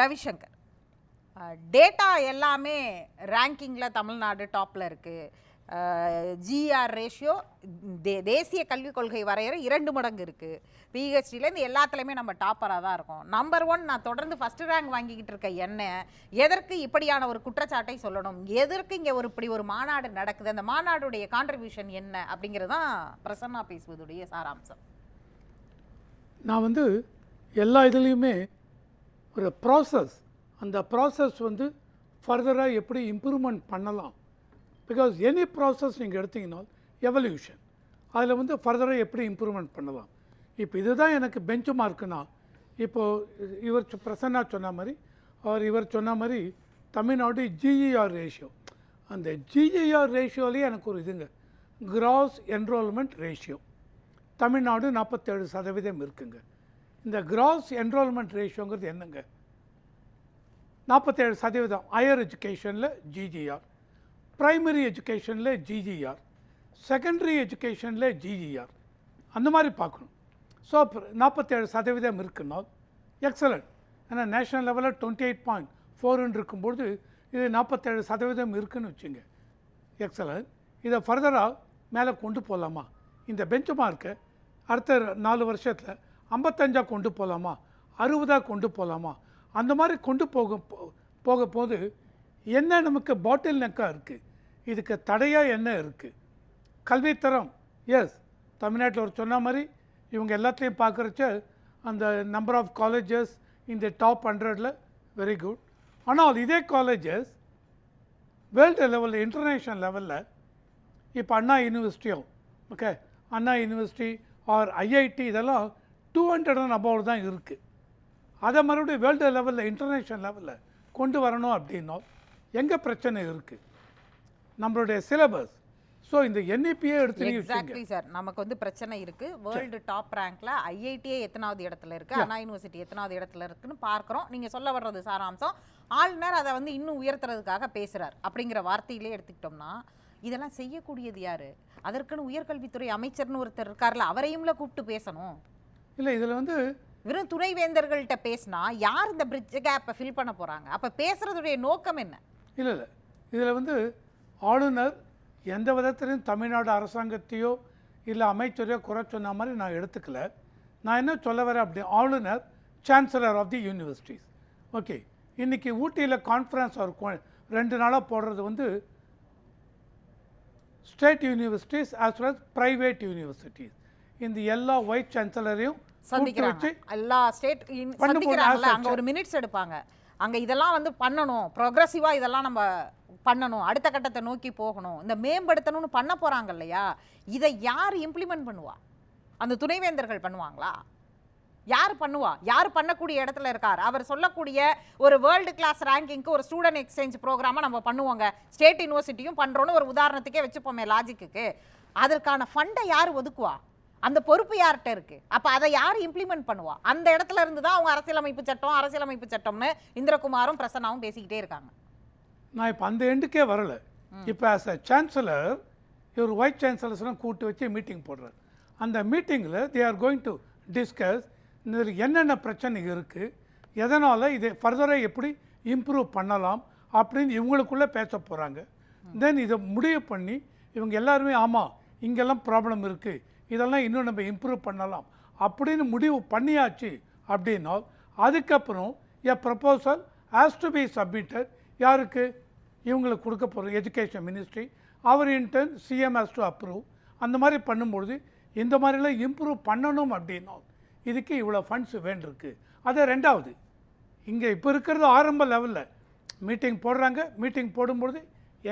Ravishankar. Data எல்லாமே ரேங்கிங்கில் தமிழ்நாடு டாப்பில் இருக்குது ஜிஆர் ரேஷியோ தே தேசிய கல்விக் கொள்கை வரையறை இரண்டு மடங்கு இருக்குது பிஹெச்டிலேருந்து எல்லாத்துலேயுமே நம்ம டாப்பராக தான் இருக்கோம். நம்பர் ஒன் நான் தொடர்ந்து ஃபஸ்ட்டு ரேங்க் வாங்கிக்கிட்டு இருக்க என்ன எதற்கு இப்படியான ஒரு குற்றச்சாட்டை சொல்லணும் எதற்கு இங்கே ஒரு இப்படி ஒரு மாநாடு நடக்குது அந்த மாநாடுடைய கான்ட்ரிபியூஷன் என்ன அப்படிங்கிறது தான் பிரசன்னா பேசுவதுடைய சாராம்சம். நான் வந்து எல்லா இதுலேயுமே ஒரு ப்ராசஸ் அந்த ப்ராசஸ் வந்து ஃபர்தராக எப்படி இம்ப்ரூவ்மெண்ட் பண்ணலாம்? பிகாஸ் எனி ப்ராசஸ் நீங்கள் எடுத்தீங்கன்னா எவல்யூஷன் அதில் வந்து ஃபர்தராக எப்படி இம்ப்ரூவ்மெண்ட் பண்ணலாம்? இப்போ இதுதான் எனக்கு பெஞ்ச் மார்க்குனா இப்போது இவர் பிரசன்னா சொன்ன மாதிரி அவர் இவர் சொன்ன மாதிரி தமிழ்நாடு ஜிஇஆர் ரேஷியோ அந்த ஜிஇஆர் ரேஷியோலேயே எனக்கு ஒரு இதுங்க. கிராஸ் என்ரோல்மெண்ட் ரேஷியோ தமிழ்நாடு நாற்பத்தேழு சதவீதம் இருக்குங்க. இந்த கிராஸ் என்ரோல்மெண்ட் ரேஷியோங்கிறது என்னங்க? நாற்பத்தேழு சதவீதம் ஹையர் எஜுகேஷனில் ஜிஜிஆர் ப்ரைமரி எஜுகேஷனில் ஜிஜிஆர் செகண்டரி எஜுகேஷனில் ஜிஜிஆர் அந்த மாதிரி பார்க்கணும். ஸோ நாற்பத்தேழு சதவீதம் இருக்குன்னா எக்ஸலண்ட் ஏன்னா நேஷனல் லெவலில் டுவெண்ட்டி எயிட் பாயிண்ட் ஃபோர்னு இருக்கும்பொழுது இது நாற்பத்தேழு சதவீதம் இருக்குன்னு வச்சுங்க. எக்ஸலண்ட் இதை ஃபர்தராக மேலே கொண்டு போகலாமா இந்த பெஞ்ச் மார்க்கை அடுத்த நாலு வருஷத்தில் ஐம்பத்தஞ்சா கொண்டு போகலாமா அறுபதாக கொண்டு போகலாமா அந்த மாதிரி கொண்டு போக போ- போக போது என்ன நமக்கு பாட்டில் நெக்காக இருக்குது இதுக்கு தடையாக என்ன இருக்குது கல்வித்தரம். எஸ் தமிழ்நாட்டில் ஒரு சொன்ன மாதிரி இவங்க எல்லாத்தையும் பார்க்குறச்ச அந்த நம்பர் ஆஃப் காலேஜஸ் இந்த டாப் ஹண்ட்ரடில் வெரி குட் ஆனால் இதே காலேஜஸ் வேர்ல்டு லெவலில் இன்டர்நேஷ்னல் லெவலில் இப்போ Anna யூனிவர்சிட்டியும் okay Anna university or IIT இதெல்லாம் டூ ஹண்ட்ரட் அண்ட் அபவுட் தான் இருக்குது அதை மறுபடியும் வேர்ல்டு லெவலில் இன்டர்நேஷ்னல் லெவலில் கொண்டு வரணும் அப்படின்னா எங்கே பிரச்சனை இருக்குது நம்மளுடைய சிலபஸ் ஸோ இந்த என்இபியே எடுத்து நீங்க வச்சுங்க. எக்ஸாக்ட்லி சார் நமக்கு வந்து பிரச்சனை இருக்கு. வேர்ல்டு டாப் ரேங்க்ல ஐஐடியே எத்தனாவது இடத்துல இருக்கு? அண்ணா யூனிவர்சிட்டி எத்தனாவது இடத்துல இருக்குன்னு பார்க்குறோம். நீங்க சொல்ல வர்றது சாராம்சம். ஆளுநர் அதை வந்து இன்னும் உயர்த்துறதுக்காக பேசுறார் அப்படிங்கிற வார்த்தையிலே எடுத்துக்கிட்டோம்னா இதெல்லாம் செய்யக்கூடியது யாரு? அதற்குன்னு உயர்கல்வித்துறை அமைச்சர்னு ஒருத்தர் இருக்கார்ல அவரையும்ல கூப்பிட்டு பேசணும். இல்லை இதில் வந்து வெறும் துணைவேந்தர்கள்ட்ட பேசினா யார் இந்த பிரிட்ஜ் கேப்பை ஃபில் பண்ண போறாங்க? அப்ப பேசுறதுடைய நோக்கம் என்ன? இல்லை இல்லை. இதில் வந்து ஆளுநர் எந்த விதத்திலையும் தமிழ்நாடு அரசாங்கத்தையோ இல்லை அமைச்சரையோ குறை சொன்ன மாதிரி நான் எடுத்துக்கல. நான் என்ன சொல்ல வரேன் அப்படி ஆளுநர் chancellor of the universities okay இன்றைக்கி ஊட்டியில் கான்ஃபரன்ஸ் ஒரு ரெண்டு நாளாக போடுறது வந்து state universities as well as private universities இந்த எல்லா வைஸ் சான்சலரையும் சந்திக்கிறாங்க. எல்லா ஸ்டேட் சந்திக்கிறாங்கல்ல அங்க. ஒரு மினிட்ஸ் எடுப்பாங்க. அங்க இதெல்லாம் வந்து பண்ணணும். ப்ரோக்ரஸிவா இதெல்லாம் நம்ம பண்ணணும். அடுத்த கட்டத்தை நோக்கி போகணும். இந்த மேம்படுத்தணும்னு பண்ண போறாங்க இல்லையா? இதை யார் இம்ப்ளிமெண்ட் பண்ணுவா? அந்த துணைவேந்தர்கள் பண்ணுவாங்களா? யார் பண்ணுவா? யார் பண்ணக்கூடிய இடத்துல இருக்கார்? அவர் சொல்லக்கூடிய ஒரு வேர்ல்டு கிளாஸ் ரேங்கிங்க்கு ஒரு ஸ்டூடெண்ட் எக்ஸ்சேஞ்ச் ப்ரோக்ராமை நம்ம பண்ணுவோங்க. ஸ்டேட் யூனிவர்சிட்டியும் பண்றோம்னு ஒரு உதாரணத்துக்கே வச்சுப்போமே லாஜிக்குக்கு அதற்கான ஃபண்டை யார் ஒதுக்குவா? அந்த பொறுப்பு யார்கிட்ட இருக்கு? அப்ப அதை யார் இம்ப்ளிமெண்ட் பண்ணுவா? அந்த இடத்துல இருந்து தான் அவங்க அரசியலமைப்பு சட்டம் அரசியலமைப்பு சட்டம்னு இந்திரகுமாரும் பிரசன்னாவும் பேசிக்கிட்டே இருக்காங்க. நான் இப்போ அந்த எண்டுக்கே வரல. இப்போ ஆஸ் அ சான்சலர் இவர் வைஸ் சான்சலர்ஸ்லாம் கூப்பிட்டு வச்சு மீட்டிங் போடுறார். அந்த மீட்டிங்கில் they are going to discuss இதில் என்னென்ன பிரச்சனை இருக்குது எதனால் இதை ஃபர்தராக எப்படி இம்ப்ரூவ் பண்ணலாம் அப்படின்னு இவங்களுக்குள்ளே பேச போகிறாங்க தென் இதை முடிவு பண்ணி இவங்க எல்லாருமே ஆமாம் இங்கெல்லாம் ப்ராப்ளம் இருக்குது இதெல்லாம் இன்னும் நம்ம இம்ப்ரூவ் பண்ணலாம். அப்படின்னு முடிவு பண்ணியாச்சு அப்படின்னா அதுக்கப்புறம் a proposal has to be submitted யாருக்கு? இவங்களுக்கு கொடுக்க போகிற education ministry our in turn CM has to approve அந்த மாதிரி பண்ணும்பொழுது இந்த மாதிரிலாம் இம்ப்ரூவ் பண்ணணும் அப்படின்னா இதுக்கு இவ்வளோ ஃபண்ட்ஸ் வேண்டிருக்கு அது ரெண்டாவது இங்கே இப்போ இருக்கிறது ஆரம்ப லெவலில் மீட்டிங் போடுறாங்க. மீட்டிங் போடும்பொழுது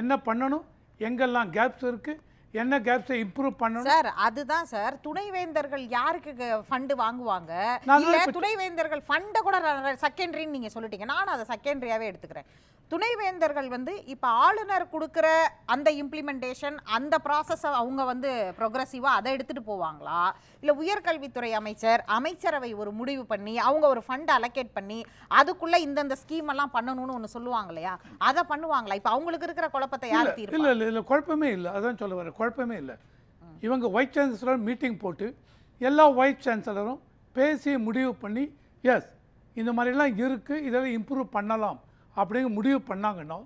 என்ன பண்ணணும்? எங்கெல்லாம் கேப்ஸ் இருக்குது என்ன கேப்ஸை இம்ப்ரூவ் பண்ணணும்? சார் அதுதான் சார் துணைவேந்தர்கள் யாருக்கு ஃபண்டு வாங்குவாங்க? நான் இல்ல துணைவேந்தர்கள் ஃபண்டை கூட செகண்டரின்னு நீங்க சொல்லிட்டீங்க. நானும் அதை செகண்டரியாவே எடுத்துக்கிறேன். துணைவேந்தர்கள் வந்து இப்ப ஆளுநர் கொடுக்குற அந்த இம்ப்ளிமெண்டேஷன் அந்த ப்ராசஸை அவங்க வந்து ப்ரொக்ரஸிவா அதை எடுத்துட்டு போவாங்களா? இல்ல உயர்கல்வித்துறை அமைச்சர் அமைச்சரவை ஒரு முடிவு பண்ணி அவங்க ஒரு ஃபண்ட் அலோகேட் பண்ணி அதுக்குள்ள இந்தந்த ஸ்கீம் எல்லாம் பண்ணணும்னு ஒன்று சொல்லுவாங்க இல்லையா? அதை பண்ணுவாங்களா? இப்ப அவங்களுக்கு இருக்கிற குழப்பத்தை யார் தீர்ப்பா? இல்லை இல்லை இல்லை குழப்பமே இல்லை. அதான் சொல்ல வரேன். குழப்பமே இல்லை. இவங்க வைஸ் சான்சலர் மீட்டிங் போட்டு எல்லா வைஸ் சான்சலரும் பேசி முடிவு பண்ணி எஸ் இந்த மாதிரிலாம் இருக்குது இதெல்லாம் இம்ப்ரூவ் பண்ணலாம் அப்படிங்கிற முடிவு பண்ணாங்கன்னா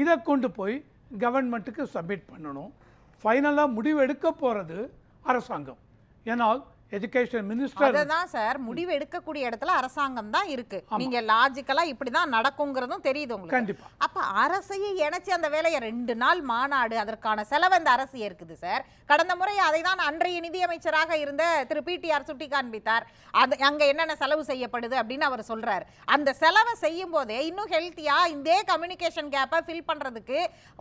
இதை கொண்டு போய் கவர்மெண்ட்டுக்கு சப்மிட் பண்ணணும். ஃபைனலாக முடிவு எடுக்க போகிறது அரசாங்கம். ஏன்னால் எஜுகேஷன் மினிஸ்டர் அததான் சார் முடிவு எடுக்கக்கூடிய இடத்துல அரசாங்கம் தான் இருக்கு. நீங்க லாஜிக்கலா இப்படிதான் நடக்குங்கிறதும் தெரியுது உங்களுக்கு. கண்டிப்பா. அப்ப அரசையே இணைச்சு அந்த வேலையை ரெண்டு நாள் மாநாடு அதற்கான செலவு அந்த அரசு இருக்குது சார் கடந்த முறை அதை தான் அன்றைய நிதியமைச்சராக இருந்த திரு. பிடிஆர் சுட்டி காண்பித்தார் அது அங்க என்னென்ன செலவு செய்யப்படுது அப்படின்னு அவர் சொல்றாரு. அந்த செலவை செய்யும் போதே இன்னும் ஹெல்த்தியா இந்த கம்யூனிகேஷன் கேப்பை ஃபில் பண்றதுக்கு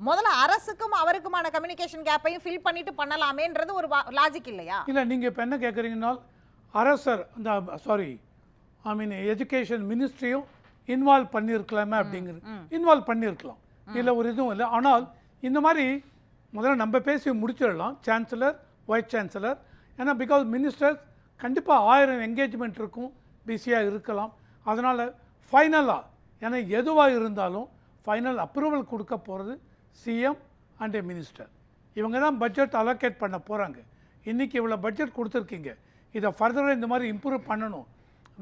முதல்ல அரசுக்கும் அவருக்குமான கம்யூனிகேஷன் கேப்பையும் ஃபில் பண்ணிட்டு பண்ணலாமேன்றது ஒரு லாஜிக் இல்லையா? இல்லை நீங்கள் இப்போ என்ன கேட்குறீங்கன்னா அரசர் இந்த சாரி ஐ மீன் எஜுகேஷன் மினிஸ்ட்ரியும் இன்வால்வ் பண்ணியிருக்கலாமே அப்படிங்கிறது இன்வால்வ் பண்ணியிருக்கலாம் இல்லை ஒரு இதுவும் இல்லை. ஆனால் இந்த மாதிரி முதல்ல நம்ம பேசி முடிச்சிடலாம். சான்சலர் வைஸ் சான்சலர் ஏன்னா பிகாஸ் மினிஸ்டர்ஸ் கண்டிப்பாக ஆயிரம் என்கேஜ்மெண்ட் இருக்கும். பிஸியாக இருக்கலாம். அதனால் ஃபைனலாக ஏன்னா எதுவாக இருந்தாலும் ஃபைனல் அப்ரூவல் கொடுக்க போகிறது சிஎம் அண்ட் மினிஸ்டர் இவங்க தான் பட்ஜெட் அலோகேட் பண்ண போகிறாங்க இன்றைக்கி இவ்வளோ பட்ஜெட் கொடுத்துருக்கீங்க. இதை ஃபர்தராக இந்த மாதிரி இம்ப்ரூவ் பண்ணணும்.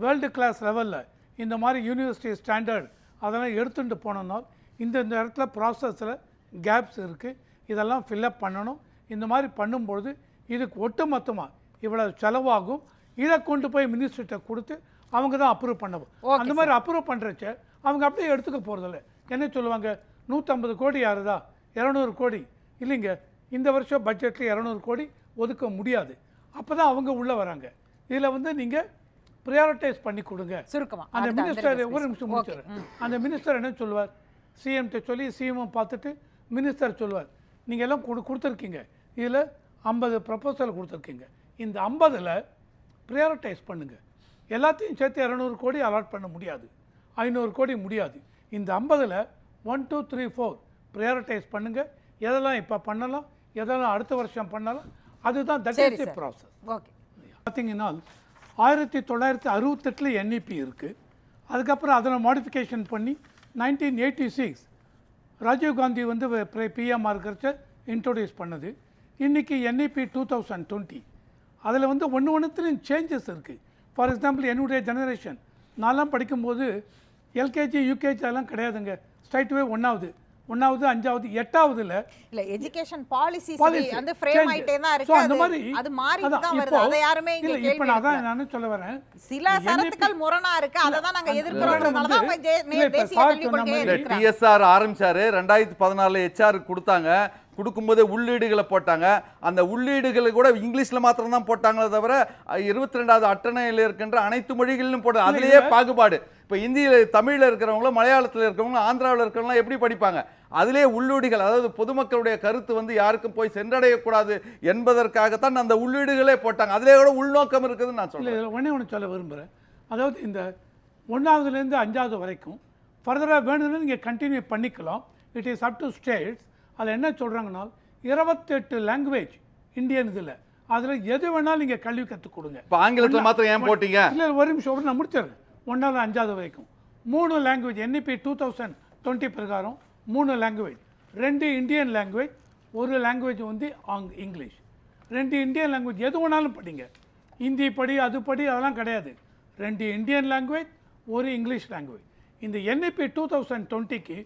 வேர்ல்டு கிளாஸ் லெவலில் இந்த மாதிரி யூனிவர்சிட்டி ஸ்டாண்டர்ட் அதெல்லாம் எடுத்துகிட்டு போனோம்னா இந்த இந்த இடத்துல ப்ராசஸில் கேப்ஸ் இருக்குது இதெல்லாம் ஃபில்அப் பண்ணணும். இந்த மாதிரி பண்ணும்பொழுது இதுக்கு ஒட்டு மொத்தமாக இவ்வளோ செலவாகும். இதை கொண்டு போய் மினிஸ்டர்கிட்ட கொடுத்து அவங்க தான் அப்ரூவ் பண்ணவும். அந்த மாதிரி அப்ரூவ் பண்ணுறச்ச அவங்க அப்படியே எடுத்துக்க போகிறதில்ல என்ன சொல்லுவாங்க? நூற்றம்பது கோடி யாருதா? இரநூறு கோடி. இல்லைங்க. இந்த வருஷம் பட்ஜெட்டில் இரநூறு கோடி ஒதுக்க முடியாது. அப்போ தான் அவங்க உள்ளே வராங்க. இதில் வந்து நீங்கள் ப்ரையாரிட்டைஸ் பண்ணி கொடுங்க. சுருக்கமா. அந்த மினிஸ்டர் ஒரு நிமிஷம் முடிச்சிடுறேன். அந்த மினிஸ்டர் என்ன சொல்லுவார்? சிஎம்கிட்ட சொல்லி சிஎம் பார்த்துட்டு மினிஸ்டர் சொல்லுவார். நீங்கள் எல்லாம் கொடு கொடுத்துருக்கீங்க. இதில் ஐம்பது ப்ரப்போசல் கொடுத்துருக்கீங்க. இந்த ஐம்பதில் ப்ரையாரிட்டைஸ் பண்ணுங்க. எல்லாத்தையும் சேர்த்து இரநூறு கோடி அலாட் பண்ண முடியாது. ஐநூறு கோடி முடியாது. இந்த ஐம்பதில் one two three four prioritise பண்ணுங்க. எதெல்லாம் இப்போ பண்ணலாம்? எதெல்லாம் அடுத்த வருஷம் பண்ணலாம்? அதுதான் that is the. Process okay பார்த்தீங்கன்னா ஆயிரத்தி தொள்ளாயிரத்தி அறுபத்தெட்டில் என்இபி இருக்குது அதுக்கப்புறம் அதில் மாடிஃபிகேஷன் பண்ணி நைன்டீன் எயிட்டி சிக்ஸ் ராஜீவ்காந்தி வந்து பிஎம்ஆர் இருக்கிறச்ச இன்ட்ரோடியூஸ் பண்ணது. இன்றைக்கி என்இபி டூ தௌசண்ட் டுவெண்ட்டி அதில் வந்து ஒன்று ஒன்றுத்துலையும் சேஞ்சஸ் இருக்குது ஃபார் எக்ஸாம்பிள் என்னுடைய ஜெனரேஷன் நான்லாம் படிக்கும்போது எல்கேஜி யூகேஜி அதெல்லாம் கிடையாதுங்க. ஸ்ட்ரைட்வே ஒன்றாவது ஒன்றாவது அஞ்சாவது எட்டாவதுல இல்ல எஜுகேஷன் பாலிசி வந்து ஃப்ரேம். ஆயிட்டே தான் இருக்கு. அந்த அது- மாதிரி அது அதான் தான் வருது. அதை யாருமே இங்க இல்ல, கேள்வி இப்போ நான். அதான் நானும் சொல்ல வரேன். சில சரத்துக்கள் முரணா இருக்கு. அதை தான் நாங்க அந்த எதிர்க்கிறோம்ன்றதுனால தான் அவங்க தேசிய இல்ல எதிர்க்கிறாங்க. டிஎஸ்ஆர் ஆரம்பிச்சாரு. ரெண்டாயிரத்தி பதினாலுல ஹெச்ஆர் கொடுத்தாங்க. கொடுக்கும்போதே உள்ளீடுகளை போட்டாங்க. அந்த உள்ளீடுகளை கூட இங்கிலீஷ்ல மாத்திரம் தான் போட்டாங்களே தவிர இருபத்தி ரெண்டாவது அட்டணையில் இருக்கின்ற அனைத்து மொழிகளிலும் போட்டாங்க அதுலயே பாகுபாடு. இப்ப இந்தியில தமிழ்ல இருக்கிறவங்களும் மலையாளத்துல இருக்கிறவங்களும் ஆந்திராவில் இருக்கிறவங்களும் எப்படி படிப்பாங்க? அதிலே உள்ளீடுகள் அதாவது பொதுமக்களுடைய கருத்து வந்து யாருக்கும் போய் சென்றடையக்கூடாது என்பதற்காகத்தான் அந்த உள்ளீடுகளே போட்டாங்க. அதிலே கூட உள்நோக்கம் இருக்குதுன்னு நான் இதில் ஒன்றே ஒன்று சொல்ல விரும்புகிறேன் அதாவது இந்த ஒன்றாவதுலேருந்து அஞ்சாவது வரைக்கும் ஃபர்தராக வேணும்னா நீங்கள் கண்டினியூ பண்ணிக்கலாம். It is up to states அதில் என்ன சொல்கிறாங்கன்னா இருபத்தெட்டு லாங்குவேஜ் இந்தியன் இதில். அதில் எது வேணாலும் நீங்கள் கல்வி கற்றுக் கொடுங்க. இப்ப ஆங்கிலத்துல மாத்திரம் ஏன் போட்டீங்க? இல்லை ஒரு நிமிஷம் ஒரு நான் முடிச்சிடுறேன். ஒன்றாவது அஞ்சாவது வரைக்கும். மூணு language NEP two thousand twenty பிரகாரம் மூணு லாங்குவேஜ் ரெண்டு இந்தியன் லாங்குவேஜ் ஒரு லாங்குவேஜ் வந்து ஆங் இங்கிலீஷ் ரெண்டு இந்தியன் லாங்குவேஜ் எது வேணாலும் படிங்க. ஹிந்தி படி அது படி அதெல்லாம் கிடையாது. ரெண்டு இந்தியன் லாங்குவேஜ் ஒரு இங்கிலீஷ் லாங்குவேஜ் இந்த என்இபி டூ தௌசண்ட் டுவெண்ட்டிக்கு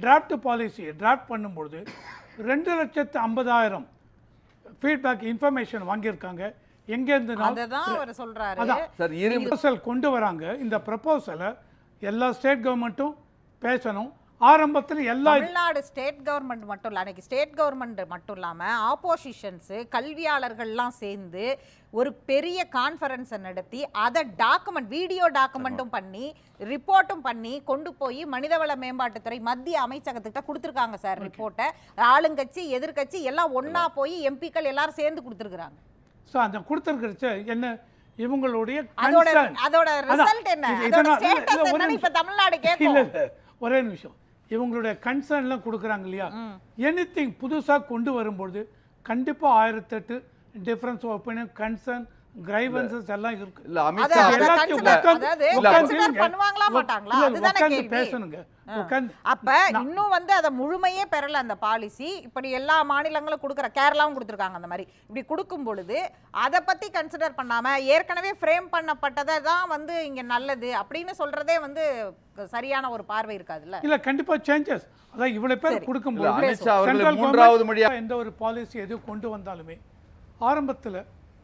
டிராஃப்ட் பாலிசி டிராஃப்ட் பண்ணும்பொழுது ரெண்டு லட்சத்து ஐம்பதாயிரம் ஃபீட்பேக் இன்ஃபர்மேஷன் வாங்கியிருக்காங்க. எங்கேருந்து அதை தான் அவர் சொல்றாரு. அதான். சார் இரு ப்ரப்போசல் கொண்டு வராங்க. இந்த ப்ரப்போசலை எல்லா ஸ்டேட் கவர்மெண்ட்டும் பேசணும். ஆரம்பத்தில் எல்லா தமிழ்நாடு ஸ்டேட் கவர்மெண்ட் மட்டும் இல்ல அன்னைக்கு ஸ்டேட் கவர்மெண்ட் மட்டும் இல்லாம ஆப்போசிஷன்ஸ் கல்வியாளர்கள்லாம் சேர்ந்து ஒரு பெரிய கான்ஃபரன்ஸை நடத்தி அதை டாக்குமெண்ட் வீடியோ டாக்குமெண்ட்டும் பண்ணி ரிப்போர்ட்டும் பண்ணி கொண்டு போய் மனிதவள மேம்பாட்டுத்துறை மத்திய அமைச்சகத்துக்கிட்ட கொடுத்துருக்காங்க சார் ரிப்போர்ட்டை ஆளுங்கட்சி எதிர்க்கட்சி எல்லாம் ஒண்ணா போய் எம்பிக்கள் எல்லாரும் சேர்ந்து கொடுத்துருக்காங்க ஸோ அந்த கொடுத்துருக்கிறச்ச என்ன இவங்களுடைய அதோட. அதோட. ரிசல்ட் என்ன? அதோட ஸ்டேட்டஸ் என்னன்னு இப்ப. தமிழ்நாடு கேட்கும் ஒரே நிமிஷம். இவங்களுடைய கன்சர்ன்லாம் கொடுக்குறாங்க இல்லையா? எனிதிங் புதுசாக கொண்டு வரும்பொழுது கண்டிப்பாக ஆயிரத்தெட்டு difference of opinion concern grievances எல்லாம் இருக்கு. இல்ல அமித்ஷா. பண்ணுவாங்களா மாட்டாங்களா? அதுதானே கேள்வி. பேசணுங்க. அப்ப இன்னும் வந்து அதை முழுமையே பெறல அந்த பாலிசி இப்படி எல்லா மாநிலங்களும் கொடுக்குற கேரளாவும் கொடுத்துருக்காங்க அந்த மாதிரி. இப்படி கொடுக்கும் பொழுது அதை பத்தி கன்சிடர் பண்ணாம ஏற்கனவே ஃப்ரேம் பண்ணப்பட்டதை தான் வந்து இங்க நல்லது அப்படின்னு சொல்றதே வந்து சரியான ஒரு பார்வை இருக்காதுல்ல? இல்ல கண்டிப்பா சேஞ்சஸ் அதான் இவ்வளவு பேர் அவர்கள் Central மூன்றாவது மொழியா எந்த ஒரு பாலிசி எது கொண்டு வந்தாலுமே ஆரம்பத்துல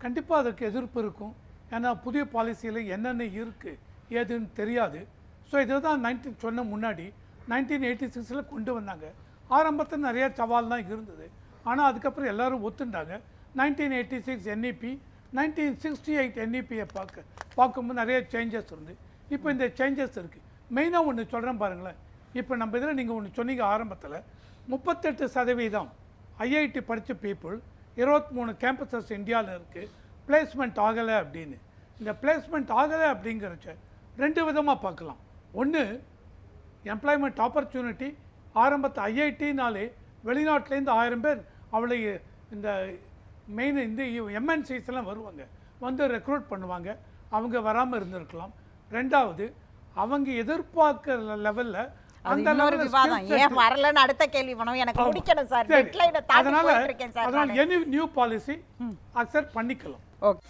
கண்டிப்பாக அதற்கு எதிர்ப்பு இருக்கும். ஏன்னா புதிய பாலிசியில் என்னென்ன இருக்குது ஏதுன்னு தெரியாது. ஸோ இதை தான் நைன்டீன் சொன்ன முன்னாடி நைன்டீன் எயிட்டி சிக்ஸில் கொண்டு வந்தாங்க. ஆரம்பத்தில் நிறைய சவால்லாம் இருந்தது. ஆனால் அதுக்கப்புறம் எல்லாரும் ஒத்துண்டாங்க. Nineteen eighty six NEP nineteen sixty eight என்இபியை பார்க்க பார்க்கும்போது நிறைய சேஞ்சஸ் இருந்து. இப்போ இந்த சேஞ்சஸ் இருக்குது மெயினாக ஒன்று சொல்கிறேன் பாருங்களேன். இப்போ நம்ம இதில் நீங்கள் ஒன்று சொன்னீங்க ஆரம்பத்தில் முப்பத்தெட்டு சதவீதம் ஐஐடி படித்த பீப்புள் இருபத்தி மூணு கேம்பஸஸ் இந்தியாவில் இருக்குது பிளேஸ்மெண்ட் ஆகலை அப்படின்னு. இந்த பிளேஸ்மெண்ட் ஆகலை அப்படிங்கிறச்ச ரெண்டு விதமாக பார்க்கலாம். ஒன்று எம்ப்ளாய்மெண்ட் ஆப்பர்ச்சுனிட்டி ஆரம்பத்து ஐஐடினாலே வெளிநாட்டிலேருந்து ஆயிரம் பேர் அவளை இந்த மெயின் இந்த எம்என்சிஸ்லாம் வருவாங்க. வந்து ரெக்ரூட் பண்ணுவாங்க. அவங்க வராமல் இருந்திருக்கலாம். ரெண்டாவது அவங்க எதிர்பார்க்குற லெவலில் அது இன்னொரு விவாதம். ஏன் வரலன்னு அடுத்த கேள்வி பண்ணும் எனக்கு முடிக்கணும் சார். டெட்லைனை தாண்டி போயிட்டு இருக்கேன் சார் அதனால. எனி நியூ பாலிசி அக்செப்ட் பண்ணிக்கலாம். ஓகே.